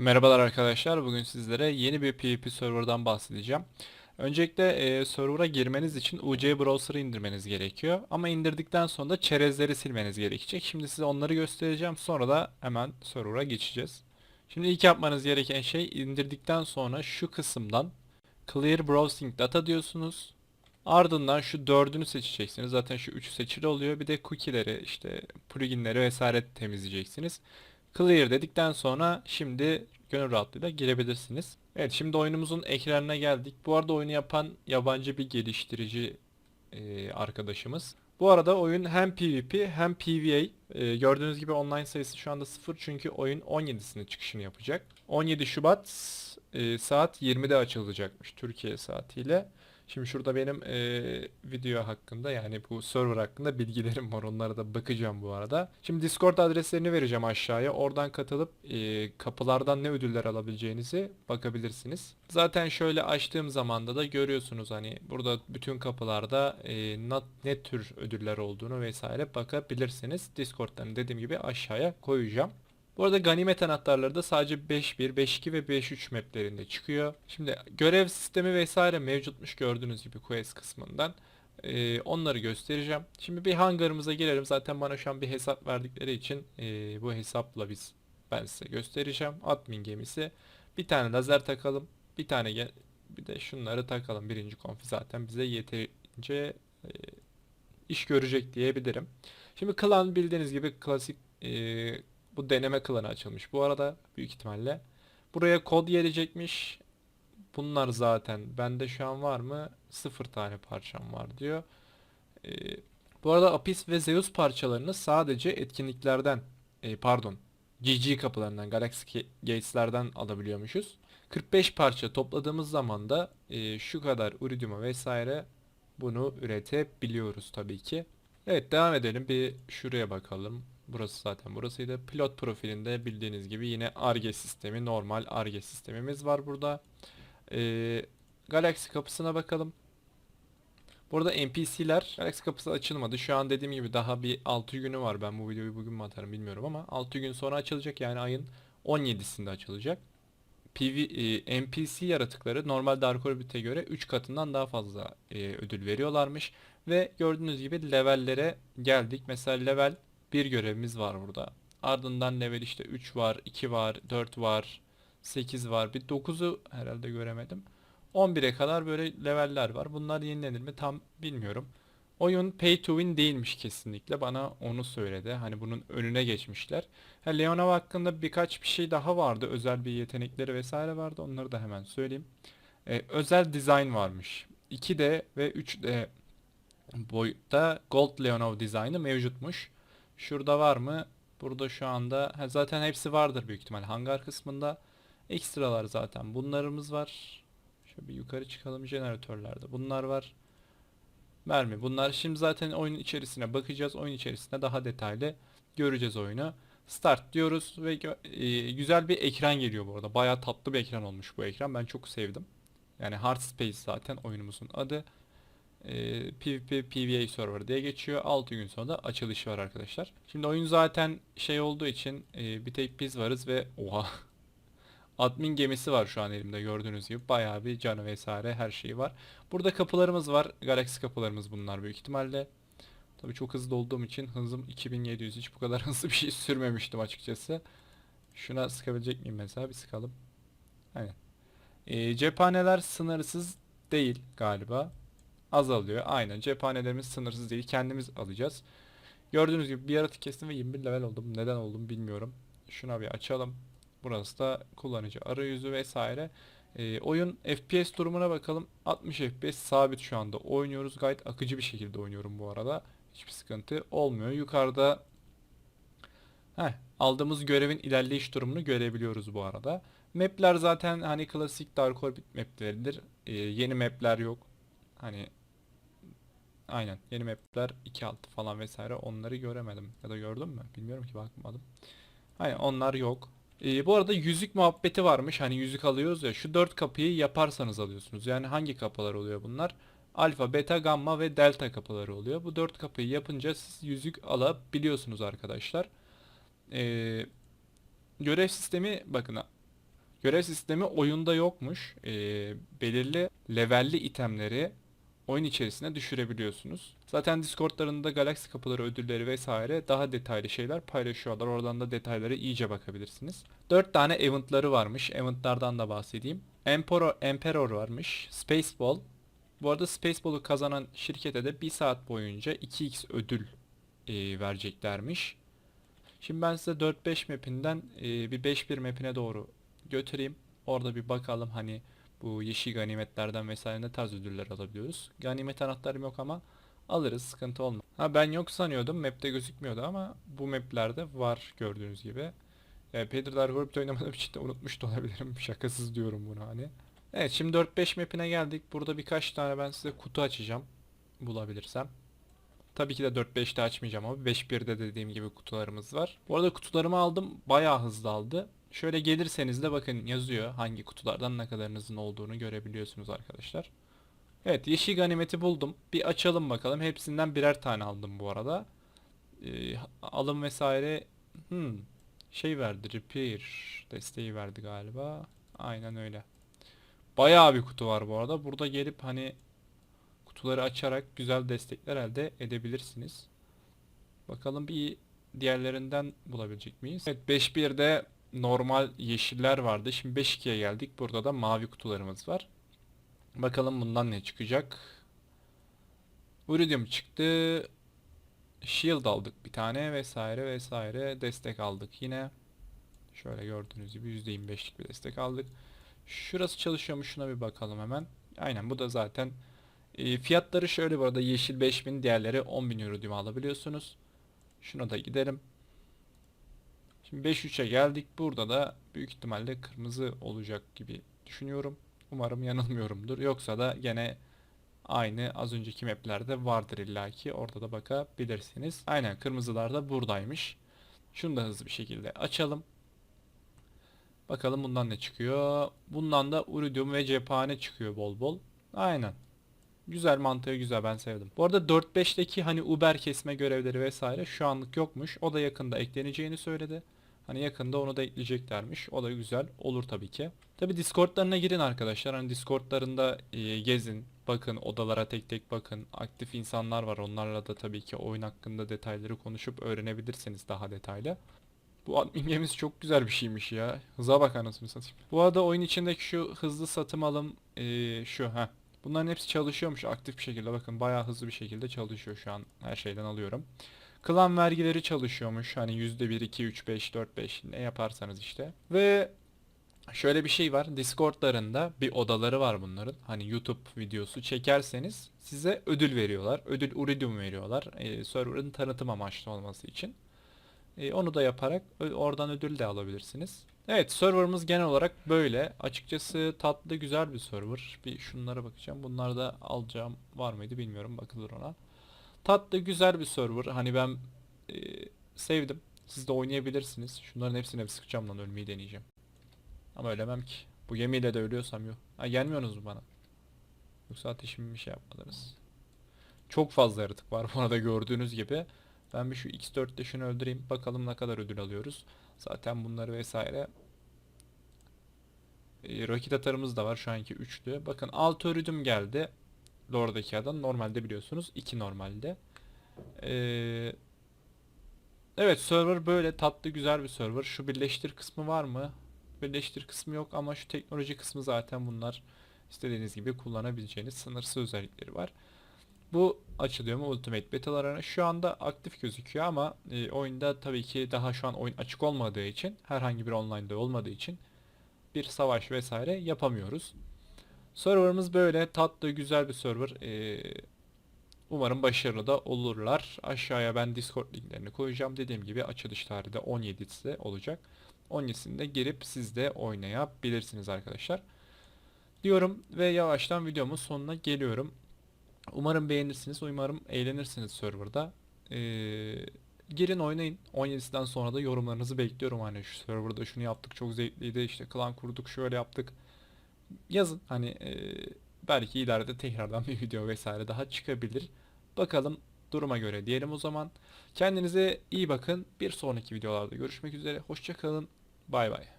Merhabalar arkadaşlar. Bugün sizlere yeni bir PvP serverdan bahsedeceğim. Öncelikle e, server'a girmeniz için UC Browser'ı indirmeniz gerekiyor. Ama indirdikten sonra da çerezleri silmeniz gerekecek. Şimdi size onları göstereceğim. Sonra da hemen server'a geçeceğiz. Şimdi ilk yapmanız gereken şey indirdikten sonra şu kısımdan Clear Browsing Data diyorsunuz. Ardından şu dördünü seçeceksiniz. Zaten şu üçü seçili oluyor. Bir de cookie'leri işte pluginleri vesaire temizleyeceksiniz. Clear dedikten sonra şimdi gönül rahatlığıyla girebilirsiniz. Evet şimdi oyunumuzun ekranına geldik. Bu arada oyunu yapan yabancı bir geliştirici e, arkadaşımız. Bu arada oyun hem PvP hem PvE. E, gördüğünüz gibi online sayısı şu anda 0 çünkü oyun 17'sinde çıkışını yapacak. 17 Şubat e, saat 20'de açılacakmış Türkiye saatiyle. Şimdi şurada benim e, video hakkında yani bu server hakkında bilgilerim var. Onlara da bakacağım bu arada. Şimdi Discord adreslerini vereceğim aşağıya. Oradan katılıp e, kapılardan ne ödüller alabileceğinizi bakabilirsiniz. Zaten şöyle açtığım zamanda da görüyorsunuz hani burada bütün kapılarda e, na- ne tür ödüller olduğunu vesaire bakabilirsiniz. Discord'dan dediğim gibi aşağıya koyacağım. Bu arada ganimet anahtarları da sadece 5.1, 5.2 ve 5.3 maplerinde çıkıyor. Şimdi görev sistemi vesaire mevcutmuş gördüğünüz gibi quest kısmından. Ee, onları göstereceğim. Şimdi bir hangarımıza girelim. Zaten bana şu an bir hesap verdikleri için ee, bu hesapla biz ben size göstereceğim. Admin gemisi. Bir tane lazer takalım. Bir tane bir de şunları takalım. Birinci konfi zaten bize yeterince ee, iş görecek diyebilirim. Şimdi klan bildiğiniz gibi klasik ee, bu deneme klanı açılmış. Bu arada büyük ihtimalle buraya kod gelecekmiş. Bunlar zaten bende şu an var mı? Sıfır tane parçam var diyor. Ee, bu arada Apis ve Zeus parçalarını sadece etkinliklerden e, pardon GG kapılarından Galaxy Gates'lerden alabiliyormuşuz. 45 parça topladığımız zaman da e, şu kadar iridium vesaire bunu üretebiliyoruz tabii ki. Evet devam edelim. Bir şuraya bakalım. Burası zaten burasıydı. Pilot profilinde bildiğiniz gibi yine Arge sistemi, normal Arge sistemimiz var burada. Ee, Galaxy kapısına bakalım. Burada NPC'ler Galaxy kapısı açılmadı. Şu an dediğim gibi daha bir 6 günü var. Ben bu videoyu bugün mü atarım bilmiyorum ama 6 gün sonra açılacak. Yani ayın 17'sinde açılacak. PV, e, NPC yaratıkları normal Dark Orbit'e göre 3 katından daha fazla e, ödül veriyorlarmış. Ve gördüğünüz gibi levellere geldik. Mesela level bir görevimiz var burada. Ardından level işte 3 var, 2 var, 4 var, 8 var. Bir 9'u herhalde göremedim. 11'e kadar böyle leveller var. Bunlar yenilenir mi tam bilmiyorum. Oyun pay to win değilmiş kesinlikle. Bana onu söyledi. Hani bunun önüne geçmişler. Ha, Leonov hakkında birkaç bir şey daha vardı. Özel bir yetenekleri vesaire vardı. Onları da hemen söyleyeyim. Ee, özel design varmış. 2D ve 3D boyutta Gold Leonov dizaynı mevcutmuş. Şurada var mı? Burada şu anda ha, zaten hepsi vardır büyük ihtimal hangar kısmında. Ekstralar zaten bunlarımız var. Şöyle bir yukarı çıkalım jeneratörlerde. Bunlar var. Mermi. Bunlar şimdi zaten oyunun içerisine bakacağız. Oyun içerisinde daha detaylı göreceğiz oyunu. Start diyoruz ve e, güzel bir ekran geliyor bu arada. Bayağı tatlı bir ekran olmuş bu ekran. Ben çok sevdim. Yani Hard Space zaten oyunumuzun adı. PvP PvE server diye geçiyor. 6 gün sonra da açılışı var arkadaşlar. Şimdi oyun zaten şey olduğu için e, bir tek biz varız ve oha admin gemisi var şu an elimde gördüğünüz gibi. Bayağı bir canı vesaire her şeyi var. Burada kapılarımız var. Galaxy kapılarımız bunlar büyük ihtimalle. Tabii çok hızlı olduğum için hızım 2700 hiç bu kadar hızlı bir şey sürmemiştim açıkçası. Şuna sıkabilecek miyim mesela bir sıkalım. Aynen. E, cephaneler sınırsız değil galiba azalıyor. Aynen cephanelerimiz sınırsız değil. Kendimiz alacağız. Gördüğünüz gibi bir yaratık kestim ve 21 level oldum. Neden oldum bilmiyorum. Şuna bir açalım. Burası da kullanıcı arayüzü vesaire. Ee, oyun FPS durumuna bakalım. 60 FPS sabit şu anda oynuyoruz. Gayet akıcı bir şekilde oynuyorum bu arada. Hiçbir sıkıntı olmuyor. Yukarıda heh, aldığımız görevin ilerleyiş durumunu görebiliyoruz bu arada. Map'ler zaten hani klasik Dark Orbit mapleridir. Ee, yeni map'ler yok. Hani Aynen. Yeni map'ler 2.6 falan vesaire onları göremedim. Ya da gördüm mü? Bilmiyorum ki bakmadım. Aynen onlar yok. Ee, bu arada yüzük muhabbeti varmış. Hani yüzük alıyoruz ya. Şu 4 kapıyı yaparsanız alıyorsunuz. Yani hangi kapılar oluyor bunlar? Alfa, beta, gamma ve delta kapıları oluyor. Bu 4 kapıyı yapınca siz yüzük alabiliyorsunuz arkadaşlar. Ee, görev sistemi bakın Görev sistemi oyunda yokmuş. Ee, belirli levelli itemleri oyun içerisine düşürebiliyorsunuz. Zaten Discord'larında galaksi kapıları ödülleri vesaire daha detaylı şeyler paylaşıyorlar. Oradan da detaylara iyice bakabilirsiniz. 4 tane eventları varmış. Eventlardan da bahsedeyim. Emperor, Emperor varmış. Spaceball. Bu arada Spaceball'u kazanan şirkete de 1 saat boyunca 2x ödül e, vereceklermiş. Şimdi ben size 4-5 mapinden e, bir 5-1 mapine doğru götüreyim. Orada bir bakalım hani bu yeşil ganimetlerden vesaire ne tarz ödüller alabiliyoruz. Ganimet anahtarım yok ama alırız sıkıntı olmaz. Ha ben yok sanıyordum map'te gözükmüyordu ama bu maplerde var gördüğünüz gibi. E, Peter Dark Orbit oynamadığım için de unutmuş da olabilirim. Şakasız diyorum bunu hani. Evet şimdi 4-5 mapine geldik. Burada birkaç tane ben size kutu açacağım. Bulabilirsem. Tabii ki de 4-5'te açmayacağım ama 5-1'de dediğim gibi kutularımız var. Bu arada kutularımı aldım. Bayağı hızlı aldı. Şöyle gelirseniz de bakın yazıyor hangi kutulardan ne kadarınızın olduğunu görebiliyorsunuz arkadaşlar. Evet yeşil ganimeti buldum. Bir açalım bakalım. Hepsinden birer tane aldım bu arada. Ee, alım vesaire hmm, şey verdi. Repair desteği verdi galiba. Aynen öyle. Bayağı bir kutu var bu arada. Burada gelip hani kutuları açarak güzel destekler elde edebilirsiniz. Bakalım bir diğerlerinden bulabilecek miyiz? Evet 5.1'de normal yeşiller vardı. Şimdi 5.2'ye geldik. Burada da mavi kutularımız var. Bakalım bundan ne çıkacak. Iridium çıktı. Shield aldık bir tane vesaire vesaire. Destek aldık yine. Şöyle gördüğünüz gibi %25'lik bir destek aldık. Şurası çalışıyor mu şuna bir bakalım hemen. Aynen bu da zaten e, fiyatları şöyle bu arada yeşil 5000 diğerleri 10.000 euro düğme alabiliyorsunuz. Şuna da gidelim. Şimdi 5.3'e geldik. Burada da büyük ihtimalle kırmızı olacak gibi düşünüyorum. Umarım yanılmıyorumdur. Yoksa da gene aynı az önceki maplerde vardır illaki. Orada da bakabilirsiniz. Aynen kırmızılar da buradaymış. Şunu da hızlı bir şekilde açalım. Bakalım bundan ne çıkıyor. Bundan da uridium ve cephane çıkıyor bol bol. Aynen. Güzel mantığı güzel ben sevdim. Bu arada 4.5'teki hani Uber kesme görevleri vesaire şu anlık yokmuş. O da yakında ekleneceğini söyledi. Hani yakında onu da ekleyeceklermiş. O da güzel olur tabii ki. Tabii Discord'larına girin arkadaşlar. Hani Discord'larında e, gezin. Bakın odalara tek tek bakın. Aktif insanlar var. Onlarla da tabii ki oyun hakkında detayları konuşup öğrenebilirsiniz daha detaylı. Bu admin gemisi çok güzel bir şeymiş ya. Hıza bak anasını satayım. Bu arada oyun içindeki şu hızlı satım alım e, şu ha. Bunların hepsi çalışıyormuş aktif bir şekilde. Bakın bayağı hızlı bir şekilde çalışıyor şu an. Her şeyden alıyorum. Klan vergileri çalışıyormuş. Hani %1, 2, 3, 5, 4, 5 ne yaparsanız işte. Ve şöyle bir şey var. Discord'larında bir odaları var bunların. Hani YouTube videosu çekerseniz size ödül veriyorlar. Ödül Uridium veriyorlar. Ee, server'ın tanıtım amaçlı olması için. Ee, onu da yaparak oradan ödül de alabilirsiniz. Evet serverımız genel olarak böyle. Açıkçası tatlı güzel bir server. Bir şunlara bakacağım. Bunlarda alacağım var mıydı bilmiyorum. Bakılır ona. Tatlı güzel bir server. Hani ben e, sevdim. Siz de oynayabilirsiniz. Şunların hepsine bir sıkacağım lan ölmeyi deneyeceğim. Ama ölemem ki. Bu gemiyle de ölüyorsam yok. Ha gelmiyorsunuz mu bana? Yoksa ateşimi bir şey yapmadınız. Çok fazla yaratık var bu arada gördüğünüz gibi. Ben bir şu X4'te şunu öldüreyim. Bakalım ne kadar ödül alıyoruz. Zaten bunları vesaire. E, roket atarımız da var şu anki üçlü. Bakın 6 iridium geldi. Lore'daki adam. Normalde biliyorsunuz 2 normalde. Ee, evet server böyle tatlı güzel bir server. Şu birleştir kısmı var mı? Birleştir kısmı yok ama şu teknoloji kısmı zaten bunlar istediğiniz gibi kullanabileceğiniz sınırsız özellikleri var. Bu açılıyor mu Ultimate Betalarına? Şu anda aktif gözüküyor ama e, oyunda tabii ki daha şu an oyun açık olmadığı için herhangi bir online'da olmadığı için bir savaş vesaire yapamıyoruz. Serverımız böyle tatlı güzel bir server. Ee, umarım başarılı da olurlar. Aşağıya ben Discord linklerini koyacağım. Dediğim gibi açılış tarihi de 17'si olacak. 17'sinde girip siz de oynayabilirsiniz arkadaşlar. Diyorum ve yavaştan videomun sonuna geliyorum. Umarım beğenirsiniz. Umarım eğlenirsiniz serverda. Ee, girin oynayın. 17'sinden sonra da yorumlarınızı bekliyorum. Hani şu serverda şunu yaptık çok zevkliydi. İşte klan kurduk şöyle yaptık yazın hani e, belki ileride tekrardan bir video vesaire daha çıkabilir. Bakalım duruma göre diyelim o zaman. Kendinize iyi bakın. Bir sonraki videolarda görüşmek üzere. Hoşçakalın. Bay bay.